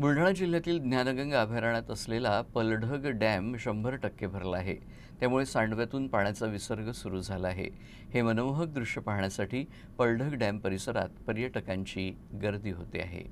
बुलढाणा जिल्ह्यातील ज्ञानगंगा अभयारण्यात असलेला पलढग डॅम शंभर टक्के भरला आहे. त्यामुळे सांडव्यातून पाण्याचा विसर्ग सुरू झाला आहे. हे मनमोहक दृश्य पाहण्यासाठी पलढग डॅम परिसरात पर्यटकांची गर्दी होते आहे.